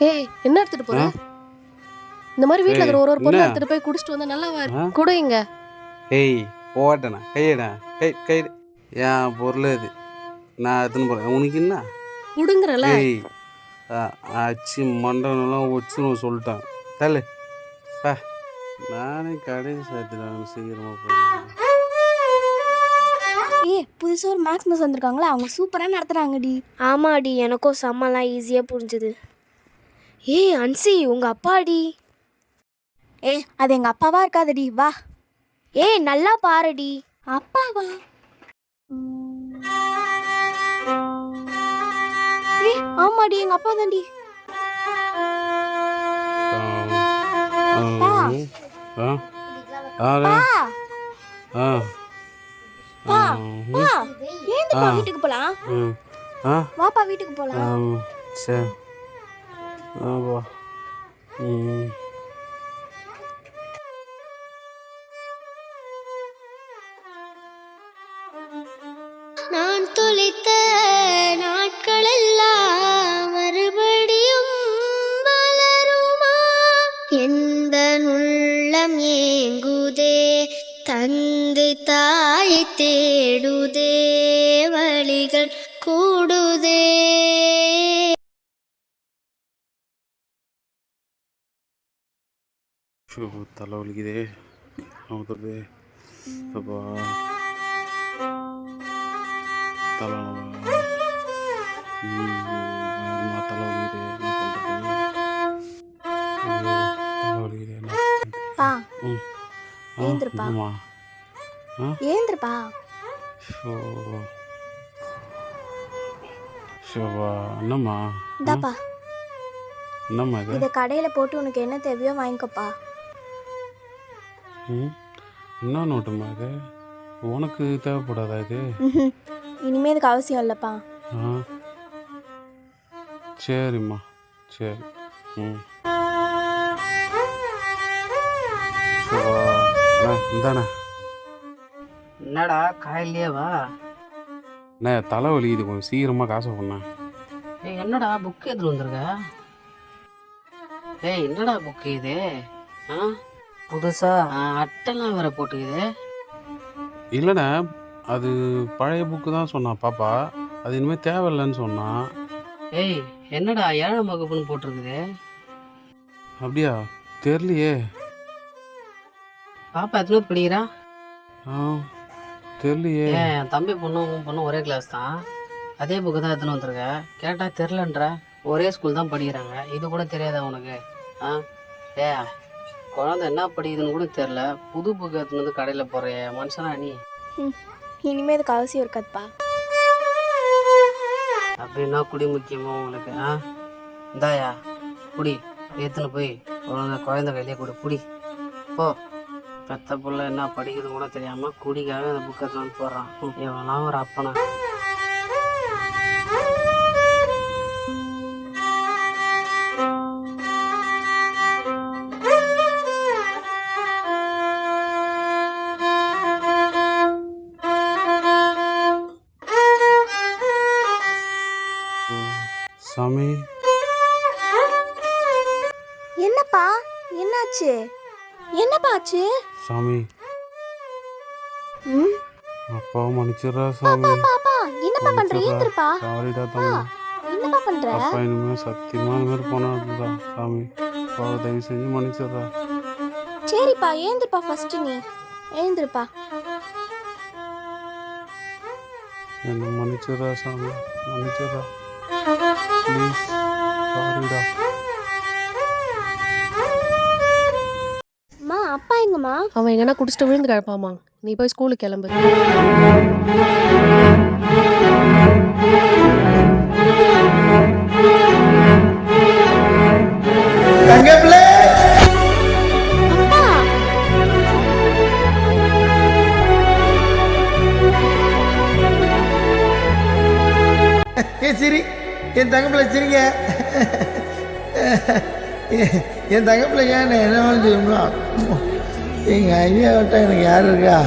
ஏய் என்ன எடுத்துட்டு போற? இந்த மாதிரி வீட்ல இருக்கிற ஒரு ஒரு பொருள்? எடுத்துட்டு போய் குடிச்சிட்டு வந்தா நல்லா? வரும் குடுங்க ஏய் போட்டேண்ணா கையடா கை கை என் பொருள் இது. நான் எடுத்துன்னு போகிறேன் உனக்கு என்ன? குடுங்கறல ஏய் ஆ, அச்சு மண்டனெல்லாம் வச்சுன்னு சொல்லிட்டேன். தள்ளு. நானே கடையை சேர்த்துட்டாங்க சீக்கிரமாக போய் ஏய் புதுசாக ஒரு மேக்ஸ் மிஸ் வந்திருக்காங்களா? அவங்க சூப்பராக நடத்துகிறாங்கடி ஆமாடி எனக்கும் செம்மலாம் ஈஸியாக புரிஞ்சுது. ஏய் அன்சி உங்கள் அப்பாடி. ஏய் அது எங்கள் அப்பாவா இருக்காதடி வா. ஏய் நல்லா பாருடி. அப்பாவா? ஏய் ஆமாடி எங்கள் அப்பா தாண்டி ஆ ஆ ஆ ஆ பா பா ஏந்துப்பா ஆ. வீட்டுக்கு போலாம்? வாப்பா வீட்டுக்கு போலாம். சரி ஆவா ம். நான் துளித்த நாட்களெல்லாம் மறுபடியும் மலருமா எந்த உள்ளம் ஏங்குதே? தந்தை தாயை தேடுதே? வழிகள் கூடுதே? ஷோ தலை வலிக்குதே அப்பா தலை ம், பயங்கரமா தலை வலிக்குது என்ன பண்ணுறது தலை வலிக்குது என்ன ஏந்திருப்பா ஷோ ஷோவா என்னம்மா என்னம்மா இதை? கடையில் போட்டு உனக்கு என்ன தேவையோ வாங்கிக்கோப்பா. ம். என்ன நோட்டுமா இது. உனக்கு தேவைப்படாதா இது. இனிமே இதுக்கு அவசியம் இல்லைப்பா. ஆ. சரிம்மா. சரி. ம். சிவா அண்ணா இந்தாண்ணா. என்னடா காயிலே வா. அண்ணா தலை வலிக்குது கொஞ்சம். சீக்கிரமாக காசை பண்ணேன் ஏய் என்னடா புக் எடுத்துட்டு வந்திருக்க? ஏய் என்னடா புக்கு இது? ஆ? புதுசா? ஆ, அட்டைலாம் வேற போட்டுக்குது. இல்லைண்ணே அது பழைய புக்கு தான் சொன்னான் பாப்பா. அது இனிமேல் தேவையில்லைன்னு சொன்னான் ஏய் என்னடா ஏழாம் வகுப்புன்னு போட்டிருக்குது? அப்படியா? தெரியலையே. பாப்பா எத்தனை படிக்கிறா? ஆ தெரியலையே. ஏன் என் தம்பி பொண்ணும் உன் பொண்ணும் ஒரே கிளாஸ் தான். அதே புக்கு தான் எடுத்துன்னு வந்திருக்க. கேட்டா தெரிலன்ற ஒரே ஸ்கூல் தான் படிக்கிறாங்க. இது கூட தெரியாதா உனக்கு? ஆ? ஏ குழந்தை என்ன படிக்குதுன்னு கூட தெரில புது புக்கு எடுத்துன்னு வந்து கடையில் போறிய மனுஷனா நீ? இனிமே இதுக்கு அவசியம் இருக்காதுப்பா. அப்படின்னா குடி முக்கியமா உங்களுக்கு ஆ? இந்தாயா குடி. ஏத்துன்னு போய் குழந்தை குழந்தை கையிலே கொடு குடி. போ. பெத்த புள்ள என்ன படிக்குது கூட தெரியாம குடிக்காக அந்த புக்கத்தில் வந்து போடுறான். இவெல்லாம் ஒரு அப்பனா. சாமி. என்னப்பா? என்னாச்சு? என்னப்பா ஆச்சு? சாமி. ம்? அப்பாவை மன்னிச்சிடுறா சாமி. பாப்பா என்னப்பா பண்ற? ஏந்திருப்பா சாரிடா தம்பி. என்னப்பா பண்ற? அப்பா இனிமேல் சத்தியமா இனிமேல் போனாடுறா சாமி அப்பாவை தயவு செஞ்சு மன்னிச்சிடுறா. சரிப்பா ஏந்திருப்பா ஃபர்ஸ்ட் நீ. ஏந்திருப்பா என்னை மன்னிச்சிடுறா சாமி. மன்னிச்சிடுறா. ப்ளீஸ் சாரிடா அம்மா அப்பா எங்கம்மா? அவன் எங்கன்னா குடிச்சிட்டு விழுந்து கிடப்பாமா நீ போய் ஸ்கூலுக்கு கிளம்பு. ஏ சிரி. என் தங்கப்பிள்ளை சிரிங்க. என் தங்கப்பிள்ளை ஏன் என்ன தெரியுங்களா எங்கள் ஐயா விட்டா எனக்கு யார் இருக்கா?